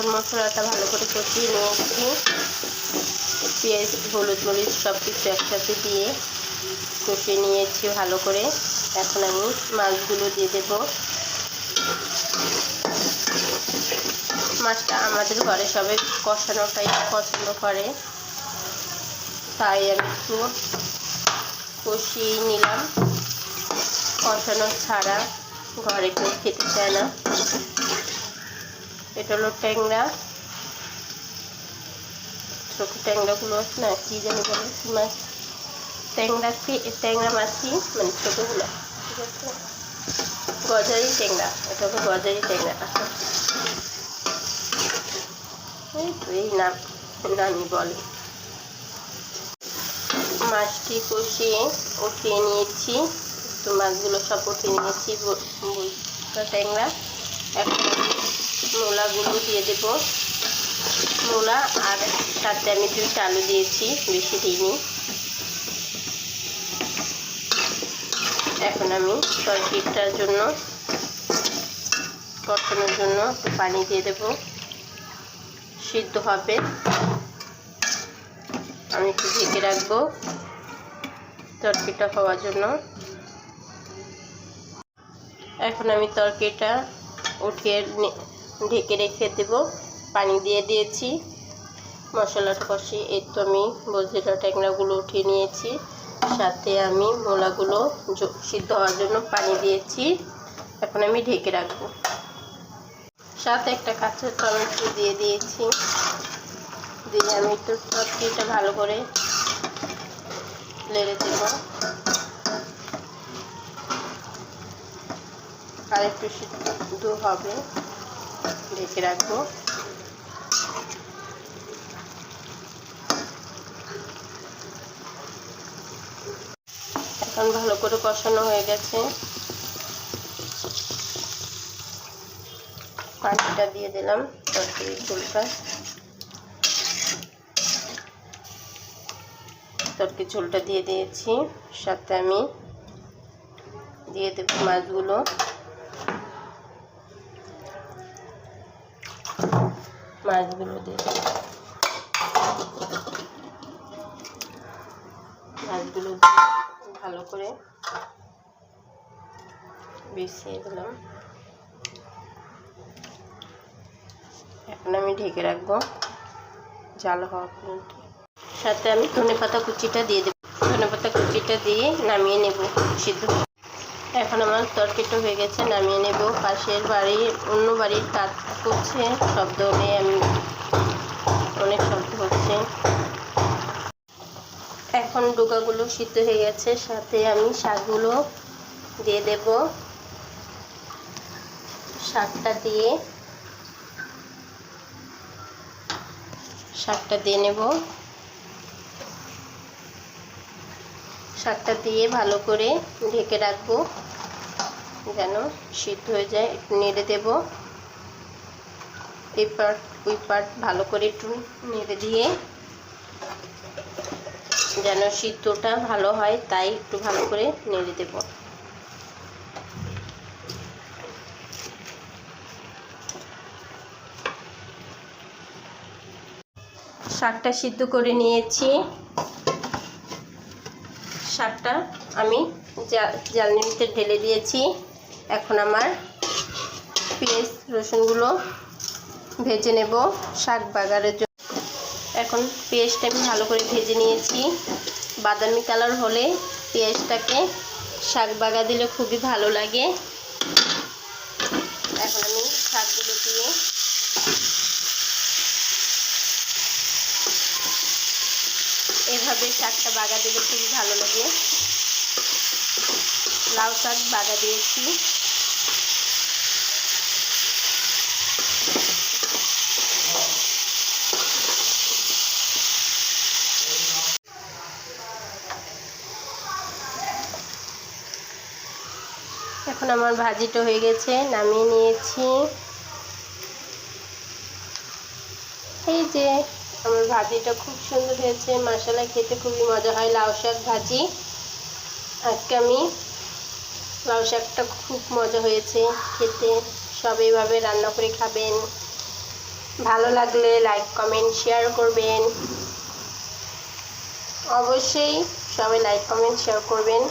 এখন মশলাটা ভালো করে কষিয়ে নিয়েছি পেঁয়াজ, হলুদ মরিচ সব কিছু একসাথে দিয়ে কষিয়ে নিয়েছি ভালো করে। এখন আমি মাছগুলো দিয়ে দেব। মাছটা আমাদের ঘরে সবাই কষানোটাই পছন্দ করে। তাই আমি একটু কষিয়ে নিলাম। কষানো ছাড়া ঘরে কেউ খেতে চায় না। এটা হলো ট্যাংরা। ছোটো ট্যাংরাগুলো আছে না, কী জানি বলে মাছ ট্যাংরা ট্যাংরা মাছই মানে ছোটোগুলো, ঠিক গজারি ট্যাংরা, এটা হলো গজারি ট্যাংরা। এই নাম নামই বলে। মাছটি কষিয়ে উঠিয়ে নিয়েছি তো মাছগুলো সব উঠিয়ে নিয়েছি ট্যাংরা। এখন আমি মূলাগুলো দিয়ে দেব। মূলা আর সাথে আমি দুটো আলু দিয়েছি, বেশি দিইনি। এখন আমি তরকারিটার জন্য কষানোর জন্য একটু পানি দিয়ে দেব। সিদ্ধ হবে। আমি একটু ঢেকে রাখব তরকারিটা হওয়ার জন্য। এখন আমি তরকারিটা উঠিয়ে ঢেকে রেখে দেব। পানি দিয়ে দিয়েছি। মশলাটা কষি, এই তো আমি বজিরা ট্যাংরাগুলো উঠিয়ে নিয়েছি। সাথে আমি মোলাগুলো সিদ্ধ হওয়ার জন্য পানি দিয়েছি। এখন আমি ঢেকে রাখব। সাথে একটা কাঁচা টমেটো দিয়ে দিয়েছি। দিয়ে আমি একটু তরকারিটা ভালো করে লেড়ে দেবো। আর একটু সিদ্ধ হবে। ঢেকে রাখব। এখন ভালো করে কষানো হয়ে গেছে। পানিটা দিয়ে দিলাম তরকারির ঝোলটা। তরকারির ঝোলটা দিয়ে দিয়েছি, সাথে আমি দিয়ে দেবো মাছগুলো। মাছগুলো দিয়ে মাছগুলো ভালো করে মিশিয়ে দিলাম এখন আমি ঢেকে রাখব। জাল হওয়া পর্যন্ত। সাথে আমি ধনে পাতা কুচিটা দিয়ে দেবো। ধনে পাতা কুচিটা দিয়ে নামিয়ে নেব সিদ্ধ। এখন আমার তরকারিটা হয়ে গেছে, নামিয়ে নেব। পাশের বাড়ির অন্য বাড়ির কাজ করছে, শব্দ হলে আমি অনেক শব্দ হচ্ছে। এখন ডোকাগুলো সিদ্ধ হয়ে গেছে, সাথে আমি শাকগুলো দিয়ে দেব। শাকটা দিয়ে শাকটা দিয়ে নেব। শাকটা দিয়ে ভালো করে ঢেকে রাখব, যেন সিদ্ধ হয়ে যায়। একটু নেড়ে দেব। এই পার্ট ওই পার্ট ভালো করে একটু নেড়ে দিয়ে, যেন সিদ্ধটা ভালো হয়, তাই একটু ভালো করে নেড়ে দেব। শাকটা সিদ্ধ করে নিয়েছি। শাকটা আমি জালনির ভিতরে ঢেলে দিয়েছি। এখন আমার পেঁয়াজ, রসুনগুলো ভেজে নেব শাক বাগারের জন্য। এখন পেঁয়াজটা আমি ভালো করে ভেজে নিয়েছি। বাদামি কালার হলে পেঁয়াজটাকে শাক বাগা দিলে খুবই ভালো লাগে। শাকটা বাগা দিলে খুবই ভালো লাগে। লাউ শাক বাগা দিয়েছি। এখন আমার ভাজিটা হয়ে গেছে, নামিয়ে নিয়েছি। এই যে আমার ভাজিটা খুব সুন্দর হয়েছে মশলা খেতে খুবই মজা হয় লাউ শাক ভাজি। আজকে আমি লাউ শাকটা খুব মজা হয়েছে খেতে, সব এইভাবে রান্না করে খাবেন। ভালো লাগলে লাইক কমেন্ট শেয়ার করবেন। অবশ্যই সবাই লাইক কমেন্ট শেয়ার করবেন।